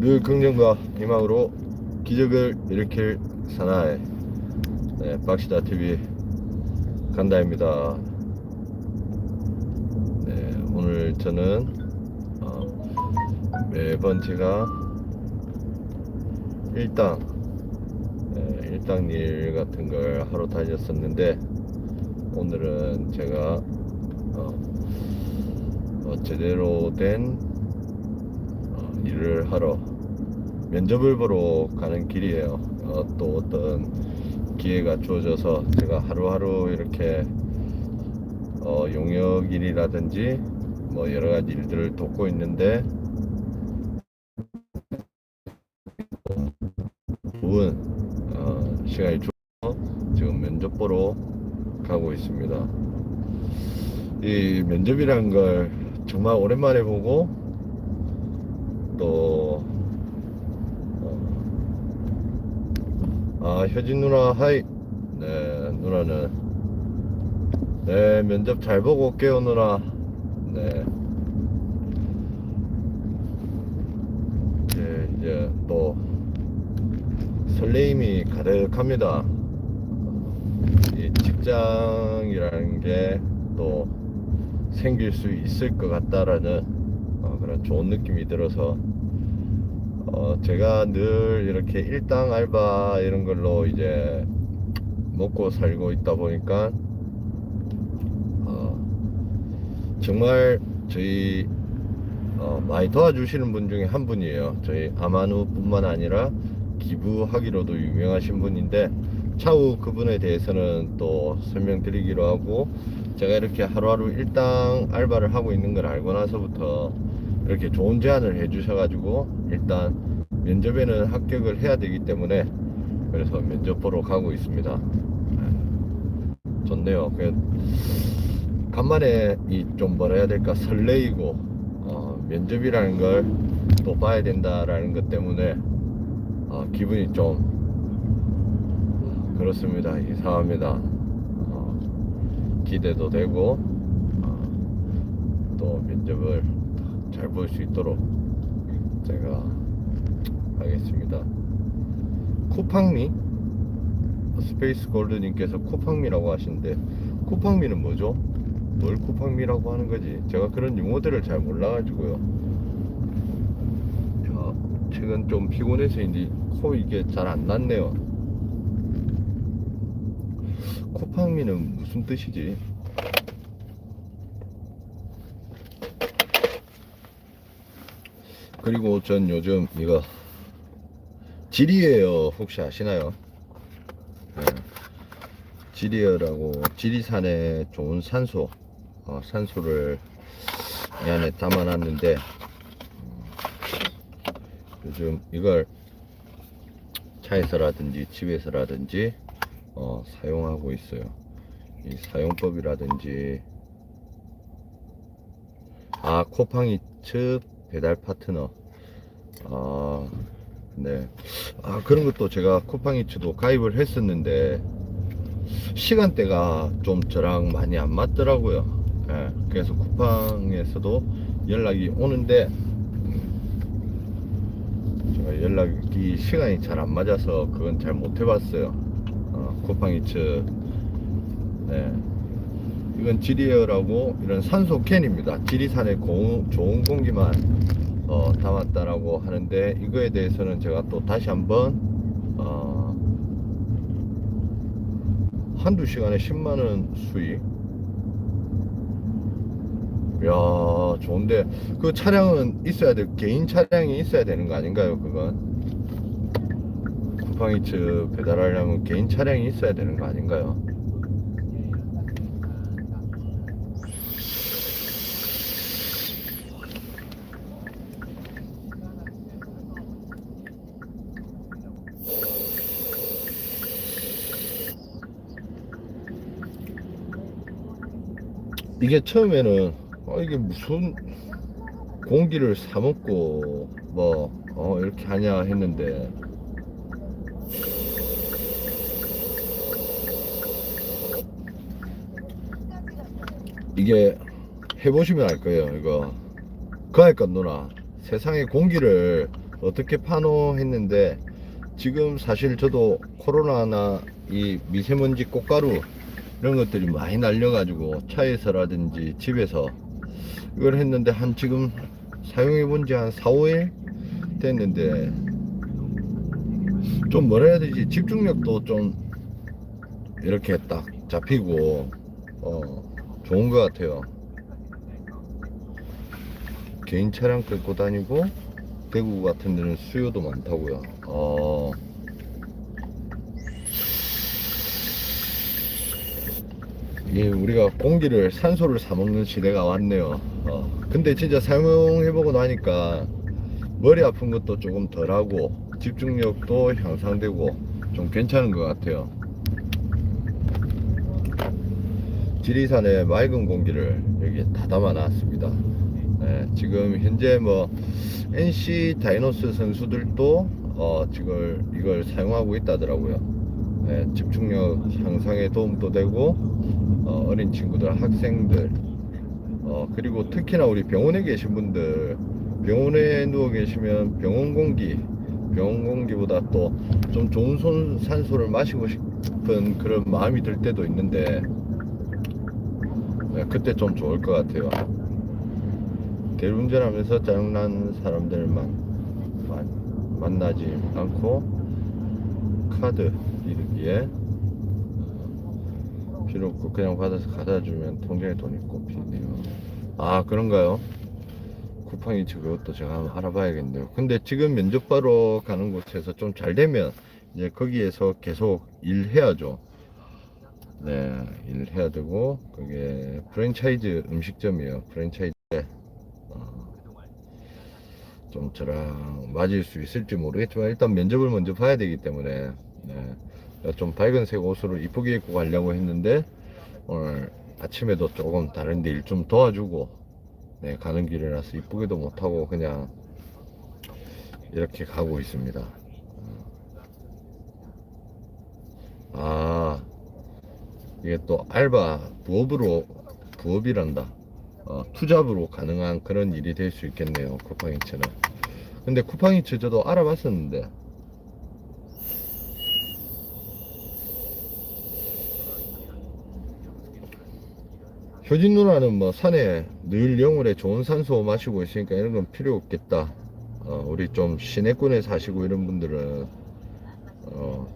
늘 긍정과 희망으로 기적을 일으킬 사나이 네, 박시다 TV 간다입니다. 네, 오늘 저는 어, 매번 제가 일당 네, 일당 일 같은 걸 하러 다녔었는데 오늘은 제가 어, 어, 제대로 된 어, 일을 하러 면접을 보러 가는 길이에요. 어, 또 어떤 기회가 주어져서 제가 하루하루 이렇게 어, 용역 일이라든지 뭐 여러 가지 일들을 돕고 있는데 좋은 어, 시간이 주어서 지금 면접 보러 가고 있습니다. 이 면접이란 걸 정말 오랜만에 보고 또 어, 아, 효진 누나, 하이. 네, 누나는. 네, 면접 잘 보고 올게요, 누나. 네. 네, 이제 또 설레임이 가득합니다. 이 직장이라는 게 또 생길 수 있을 것 같다라는 어, 그런 좋은 느낌이 들어서 어, 제가 늘 이렇게 일당 알바 이런 걸로 이제 먹고 살고 있다 보니까 어, 정말 저희 어, 많이 도와주시는 분 중에 한 분이에요. 저희 아마누뿐만 아니라 기부하기로도 유명하신 분인데 차후 그분에 대해서는 또 설명드리기로 하고 제가 이렇게 하루하루 일당 알바를 하고 있는 걸 알고 나서부터 이렇게 좋은 제안을 해주셔가지고 일단 면접에는 합격을 해야 되기 때문에 그래서 면접 보러 가고 있습니다. 네, 좋네요. 그 간만에 이 좀 뭐라 해야 될까 설레이고 어, 면접이라는 걸 또 봐야 된다라는 것 때문에 어, 기분이 좀 그렇습니다. 이상합니다. 어, 기대도 되고 어, 또 면접을 잘 볼 수 있도록 제가 하겠습니다. 쿠팡미 스페이스 골드님께서 쿠팡미라고 하시는데 쿠팡미는 뭐죠? 뭘 쿠팡미라고 하는 거지? 제가 그런 용어들을 잘 몰라가지고요. 야, 최근 좀 피곤해서인지 코 이게 잘 안 났네요. 쿠팡미는 무슨 뜻이지? 그리고 전 요즘 이거 지리에어 혹시 아시나요? 네. 지리에어라고 지리산에 좋은 산소 어, 산소를 이 안에 담아놨는데 음, 요즘 이걸 차에서라든지 집에서라든지 어, 사용하고 있어요. 이 사용법이라든지 아 코팡이츠 배달 파트너 아 네. 아 그런 것도 제가 쿠팡이츠도 가입을 했었는데 시간대가 좀 저랑 많이 안 맞더라고요. 예, 그래서 쿠팡에서도 연락이 오는데 음, 제가 연락이 시간이 잘 안 맞아서 그건 잘 못 해봤어요. 어, 쿠팡이츠 네. 이건 지리에어라고 이런 산소 캔입니다. 지리산의 고, 좋은 공기만 어, 담았다라고 하는데 이거에 대해서는 제가 또 다시 한번 어, 한두 시간에 10만 원 수익. 야 좋은데 그 차량은 있어야 돼 개인 차량이 있어야 되는 거 아닌가요 그건? 쿠팡이츠 배달하려면 개인 차량이 있어야 되는 거 아닌가요 이게 처음에는 어, 이게 무슨 공기를 사 먹고 뭐 어, 이렇게 하냐 했는데. 이게 해보시면 알 거예요 이거. 그러니까 누나 세상의 공기를 어떻게 파노 했는데 지금 사실 저도 코로나나 이 미세먼지 꽃가루 이런 것들이 많이 날려가지고 차에서라든지 집에서 이걸 했는데 한 지금 사용해 본 지 한 4, 5일 됐는데 좀 뭐라 해야 되지? 집중력도 좀 이렇게 딱 잡히고 어 좋은 것 같아요. 개인 차량 끌고 다니고 대구 같은 데는 수요도 많다고요. 어 이 우리가 공기를 산소를 사 먹는 시대가 왔네요. 어, 근데 진짜 사용해보고 나니까 머리 아픈 것도 조금 덜하고 집중력도 향상되고 좀 괜찮은 것 같아요. 지리산에 맑은 공기를 여기 다 담아놨습니다. 네, 지금 현재 뭐 NC 다이노스 선수들도 어, 지금 이걸 사용하고 있다더라고요. 네, 집중력 향상에 도움도 되고 어, 어린 친구들, 학생들, 어, 그리고 특히나 우리 병원에 계신 분들, 병원에 누워 계시면 병원 공기, 병원 공기보다 또 좀 좋은 손, 산소를 마시고 싶은 그런 마음이 들 때도 있는데, 네, 그때 좀 좋을 것 같아요. 대운전하면서 짜증난 사람들만 만, 만나지 않고, 카드 이르기에 필요 그냥 받아서 갖다 주면 통장에 돈이 꼽히네요. 아 그런가요? 쿠팡이 그것도 제가 한번 알아봐야겠네요. 근데 지금 면접 바로 가는 곳에서 좀 잘 되면 이제 거기에서 계속 일해야죠. 네, 일해야 되고 그게 프랜차이즈 음식점이에요. 프랜차이즈 어, 좀 저랑 맞을 수 있을지 모르겠지만 일단 면접을 먼저 봐야 되기 때문에 네. 좀 밝은색 옷으로 이쁘게 입고 가려고 했는데 오늘 아침에도 조금 다른데 일 좀 도와주고 네, 가는 길이라서 이쁘게도 못하고 그냥 이렇게 가고 있습니다. 아 이게 또 알바 부업으로 부업이란다. 어, 투잡으로 가능한 그런 일이 될 수 있겠네요. 쿠팡이츠는. 근데 쿠팡이츠 저도 알아봤었는데 효진 누나는 뭐 산에 늘 영월에 좋은 산소 마시고 있으니까 이런 건 필요 없겠다. 어, 우리 좀 시내권에 사시고 이런 분들은 어,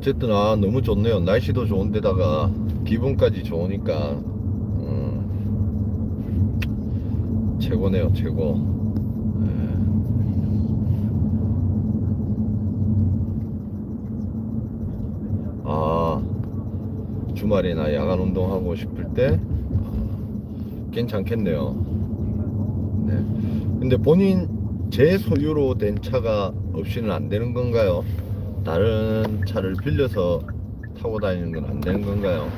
어쨌든 아 너무 좋네요. 날씨도 좋은데다가 기분까지 좋으니까 음, 최고네요 최고. 예. 아 주말이나 야간 운동하고 싶을 때 아, 괜찮겠네요. 네. 근데 본인 제 소유로 된 차가 없이는 안 되는 건가요? 다른 차를 빌려서 타고 다니는 건 안 되는 건가요?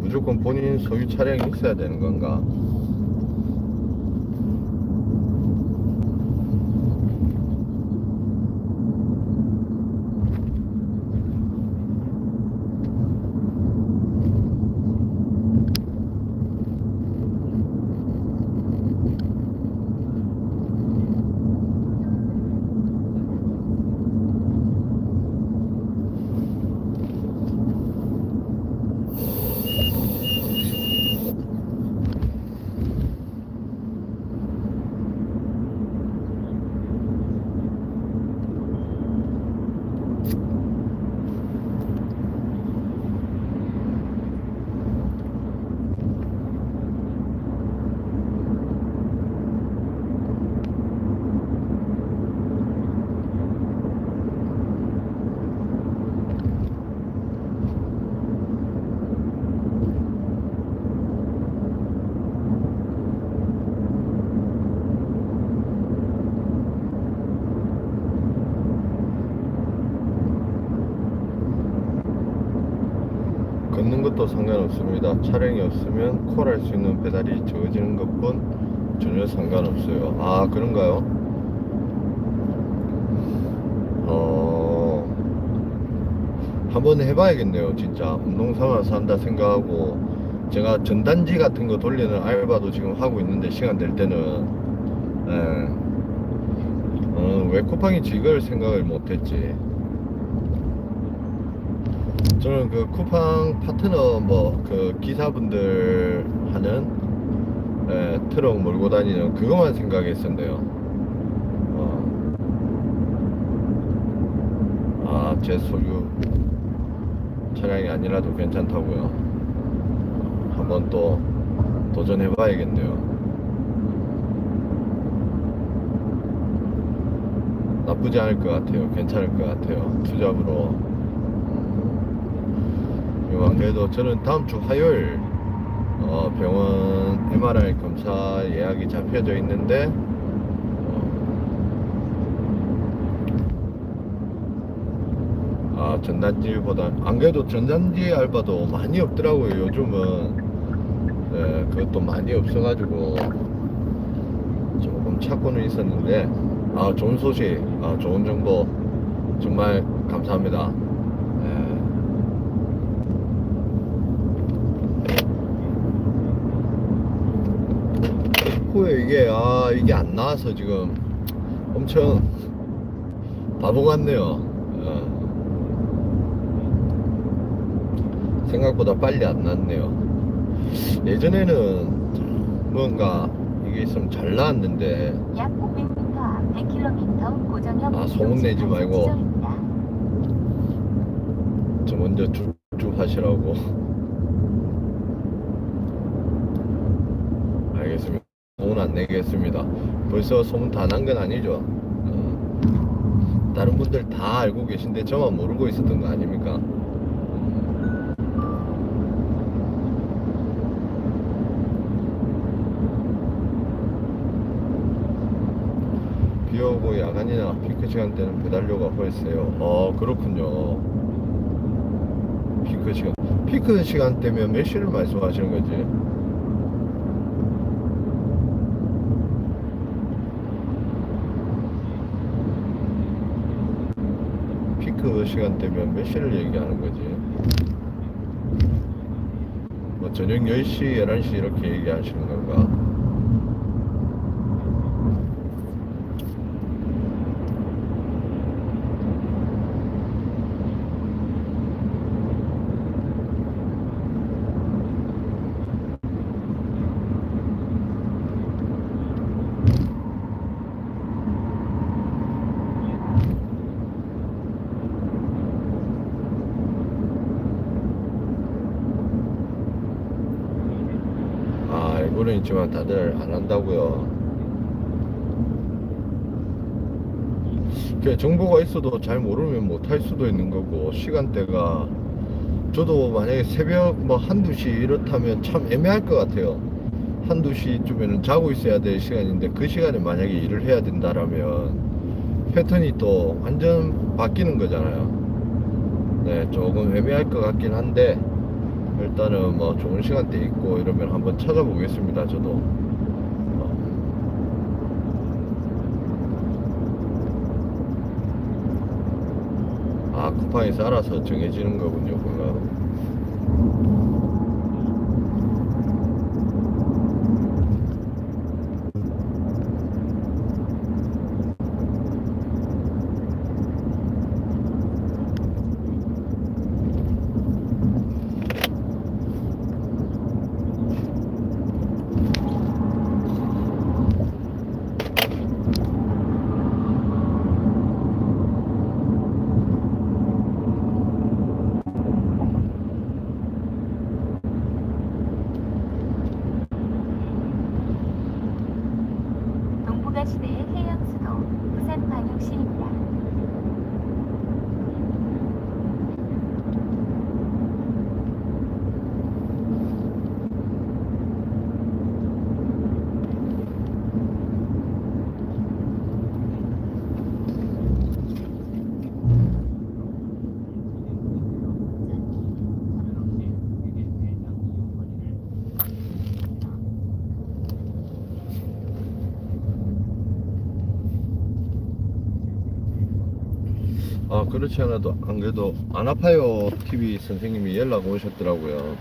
무조건 본인 소유 차량이 있어야 되는 건가? 것도 상관없습니다. 차량이 없으면 콜할 수 있는 페달이 적어지는 것뿐 전혀 상관없어요. 아 그런가요? 어 한번 해봐야겠네요. 진짜 운동 삼아서 한다 생각하고 제가 전단지 같은 거 돌리는 알바도 지금 하고 있는데 시간 될 때는 예. 어, 왜 쿠팡이지 이걸 생각을 못했지. 저는 그 쿠팡 파트너 뭐 그 기사분들 하는 예, 트럭 몰고 다니는 그것만 생각했었네요. 어. 아, 제 소유 차량이 아니라도 괜찮다고요. 한번 또 도전해 봐야겠네요. 나쁘지 않을 것 같아요. 괜찮을 것 같아요. 투잡으로. 안 그래도 저는 다음 주 화요일 어, 병원 MRI 검사 예약이 잡혀져 있는데 어, 아 전단지보다 안 그래도 전단지 알바도 많이 없더라고요 요즘은. 네, 그것도 많이 없어가지고 조금 찾고는 있었는데 아 좋은 소식 아 좋은 정보 정말 감사합니다 네. 후에 이게 아 이게 안 나와서 지금 엄청 바보 같네요 어. 생각보다 빨리 안 났네요 예전에는 뭔가 이게 있으면 잘 나왔는데 약 500m 앞 100km 고정형 아, 소문 내지 단속 말고. 저 먼저 쭉쭉 하시라고 알겠습니다 소문 안 내겠습니다 벌써 소문 다 난 건 아니죠 어, 다른 분들 다 알고 계신데 저만 모르고 있었던 거 아닙니까 비 오고 야간이나 피크 시간 때는 배달료가 훨세요. 어 그렇군요. 피크 시간 피크 시간 때면 몇 시를 말씀하시는 거지? 피크 시간 때면 몇 시를 얘기하는 거지? 뭐 저녁 10시, 11시 이렇게 얘기하시는 건가? 아, 알고는 있지만 다들 안 한다고요. 그 정보가 있어도 잘 모르면 못 할 수도 있는 거고 시간대가 저도 만약에 새벽 뭐 한두 시 이렇다면 참 애매할 것 같아요. 한두 시쯤에는 자고 있어야 될 시간인데 그 시간에 만약에 일을 해야 된다라면 패턴이 또 완전 바뀌는 거잖아요. 네, 조금 애매할 것 같긴 한데 일단은 뭐 좋은 시간대 있고 이러면 한번 찾아보겠습니다. 저도. 어. 아 쿠팡에서 알아서 정해지는 거군요, 그거. 아 그렇지 않아도 안 그래도 안 아파요. TV 선생님이 연락 오셨더라고요.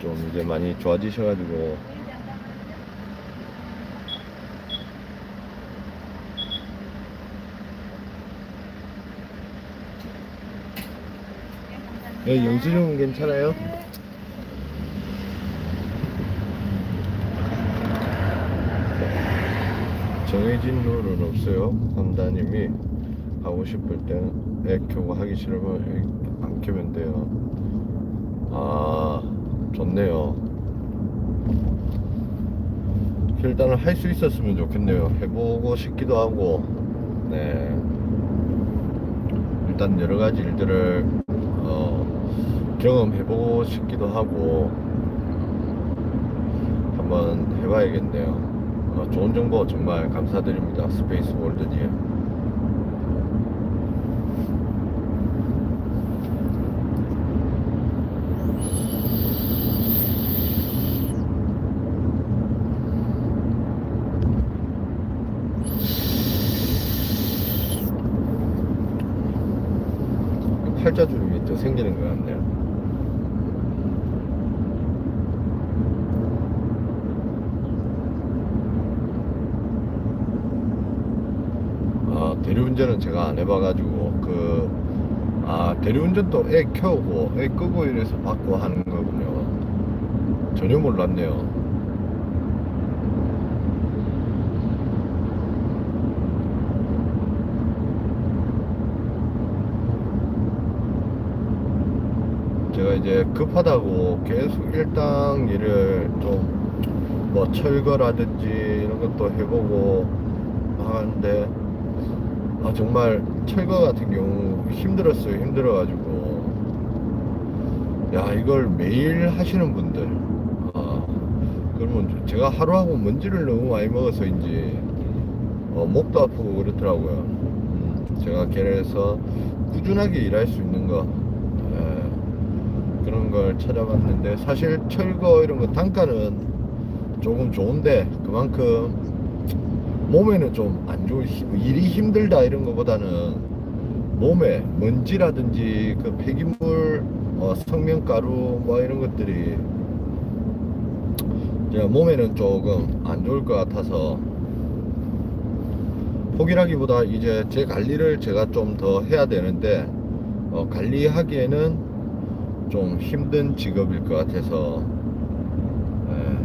좀 이제 많이 좋아지셔가지고. 네, 영수증은 괜찮아요? 정해진 룰은 없어요. 감독님이 하고 싶을 땐애 켜고 하기 싫으면 애안 켜면 돼요. 아, 좋네요. 일단은 할 수 있었으면 좋겠네요. 해보고 싶기도 하고, 네. 일단 여러 가지 일들을 어, 경험해보고 싶기도 하고 한번 해봐야겠네요. 어, 좋은 정보 정말 감사드립니다. 스페이스 월드님. 팔자주름이 또 생기는 것 같네요. 아, 대리 운전은 제가 안 해봐가지고, 그, 아, 대리운전도 애 켜고, 애 끄고 이래서 받고 하는 거군요. 전혀 몰랐네요. 제가 이제 급하다고 계속 일당 일을 좀 뭐 철거라든지 이런 것도 해보고 하는데 아 정말 철거 같은 경우 힘들었어요 힘들어가지고. 야 이걸 매일 하시는 분들. 아 그러면 제가 하루하고 먼지를 너무 많이 먹어서인지 어, 목도 아프고 그렇더라고요. 음, 제가 계속해서 꾸준하게 일할 수 있는 거 예, 그런 걸 찾아봤는데 사실 철거 이런 거 단가는 조금 좋은데 그만큼 몸에는 좀 안 좋은 힘- 일이 힘들다 이런 거보다는 몸에 먼지라든지 그 폐기물 어, 성면가루 뭐 이런 것들이 제가 몸에는 조금 안 좋을 것 같아서 포기라기보다 이제 제 관리를 제가 좀 더 해야 되는데 어, 관리하기에는 좀 힘든 직업일 것 같아서 예.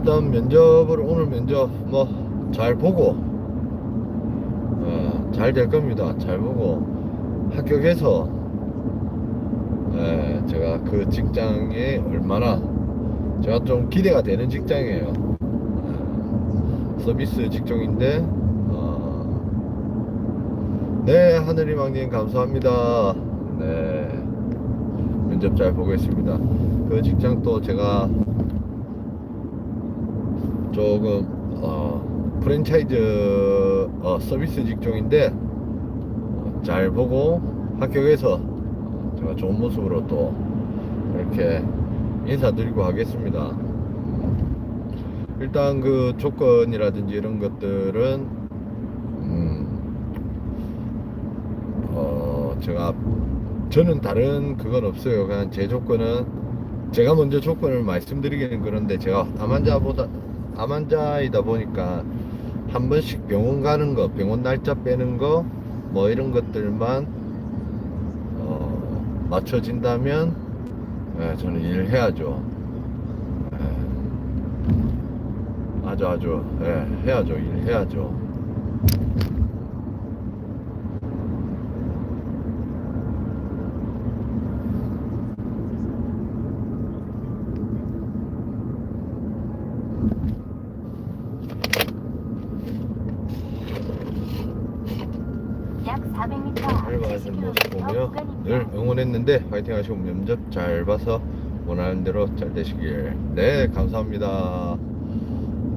일단 면접을 오늘 면접 뭐 잘 보고 잘될 겁니다. 잘 보고 합격해서 예, 제가 그 직장에 얼마나 제가 좀 기대가 되는 직장이에요. 예, 서비스 직종인데 어, 네 하늘이 망님 감사합니다. 네 면접 잘 보겠습니다. 그 직장 또 제가 조금 어, 프랜차이즈 어, 서비스 직종인데 어, 잘 보고 합격해서 어, 제가 좋은 모습으로 또 이렇게 인사드리고 하겠습니다. 일단 그 조건이라든지 이런 것들은 음, 어, 제가 저는 다른 그건 없어요. 그냥 제 조건은 제가 먼저 조건을 말씀드리기는 그런데 제가 암환자보다 암 환자이다 보니까 한 번씩 병원 가는 거, 병원 날짜 빼는 거, 뭐 이런 것들만 어, 맞춰진다면 예, 저는 일을 해야죠. 예. 아주 아주 예, 해야죠. 일 해야죠. 약 400m 앞 활발하신 모습 70km 보며 늘 응원했는데 화이팅 하시고 면접 잘 봐서 원하는 대로 잘 되시길. 네 감사합니다.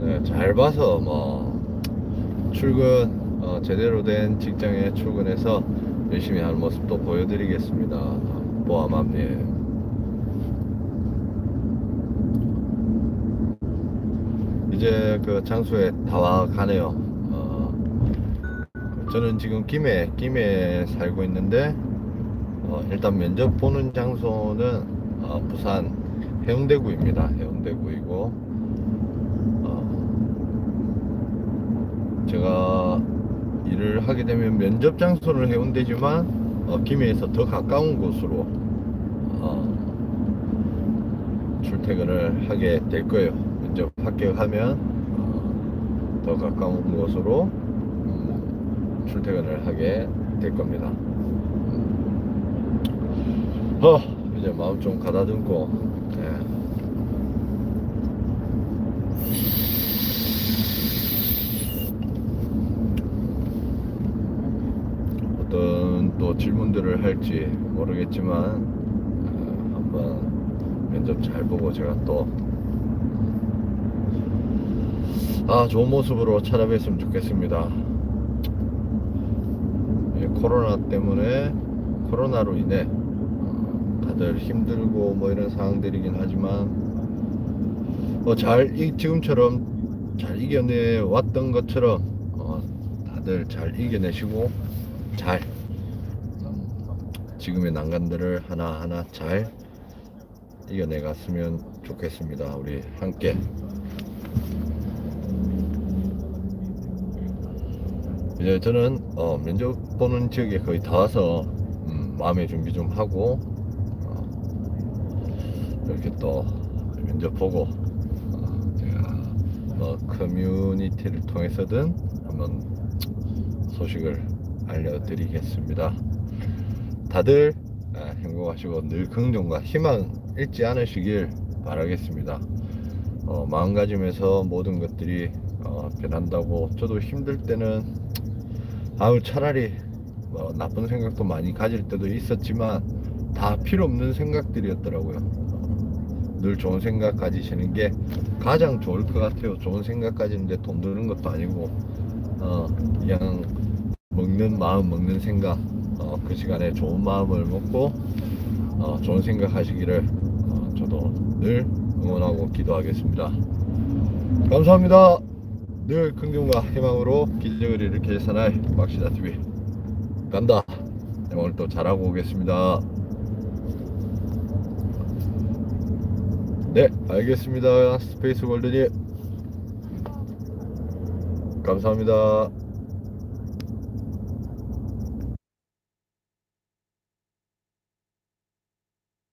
네, 잘 봐서 뭐 출근 어, 제대로 된 직장에 출근해서 열심히 하는 모습도 보여드리겠습니다. 보아맘님. 이제 그 장소에 다와 가네요. 어, 저는 지금 김해, 김해에 살고 있는데, 어, 일단 면접 보는 장소는 어, 부산 해운대구입니다. 해운대구이고, 어, 제가 일을 하게 되면 면접 장소는 해운대지만, 어, 김해에서 더 가까운 곳으로, 어, 출퇴근을 하게 될 거예요. 면접 합격하면 어, 더 가까운 곳으로 음, 출퇴근을 하게 될 겁니다. 음. 어, 이제 마음 좀 가다듬고 예. 어떤 또 질문들을 할지 모르겠지만 어, 한번 면접 잘 보고 제가 또 아, 좋은 모습으로 찾아뵀으면 좋겠습니다. 예, 코로나 때문에, 코로나로 인해, 어, 다들 힘들고 뭐 이런 상황들이긴 하지만, 뭐 잘, 이- 지금처럼 잘 이겨내 왔던 것처럼, 어, 다들 잘 이겨내시고, 잘, 음, 지금의 난관들을 하나하나 잘 이겨내 갔으면 좋겠습니다. 우리 함께. 이제 저는 어, 면접 보는 지역에 거의 다 와서 음, 마음의 준비 좀 하고 어, 이렇게 또 면접 보고 어, 뭐 커뮤니티를 통해서든 한번 소식을 알려드리겠습니다. 다들 아, 행복하시고 늘 긍정과 희망 잃지 않으시길 바라겠습니다. 어, 마음가짐에서 모든 것들이 어, 변한다고 저도 힘들 때는 아우 차라리 뭐 나쁜 생각도 많이 가질 때도 있었지만 다 필요 없는 생각들이었더라고요. 어, 늘 좋은 생각 가지시는 게 가장 좋을 것 같아요. 좋은 생각 가지는데 돈 드는 것도 아니고 어, 그냥 먹는 마음 먹는 생각 어, 그 시간에 좋은 마음을 먹고 어, 좋은 생각 하시기를 어, 저도 늘 응원하고 기도하겠습니다. 감사합니다. 늘 긍정과 희망으로 기적을 일으킬 사나이 막시다 TV 간다. 네, 오늘 또 잘하고 오겠습니다. 네, 알겠습니다. 스페이스 골드님 감사합니다.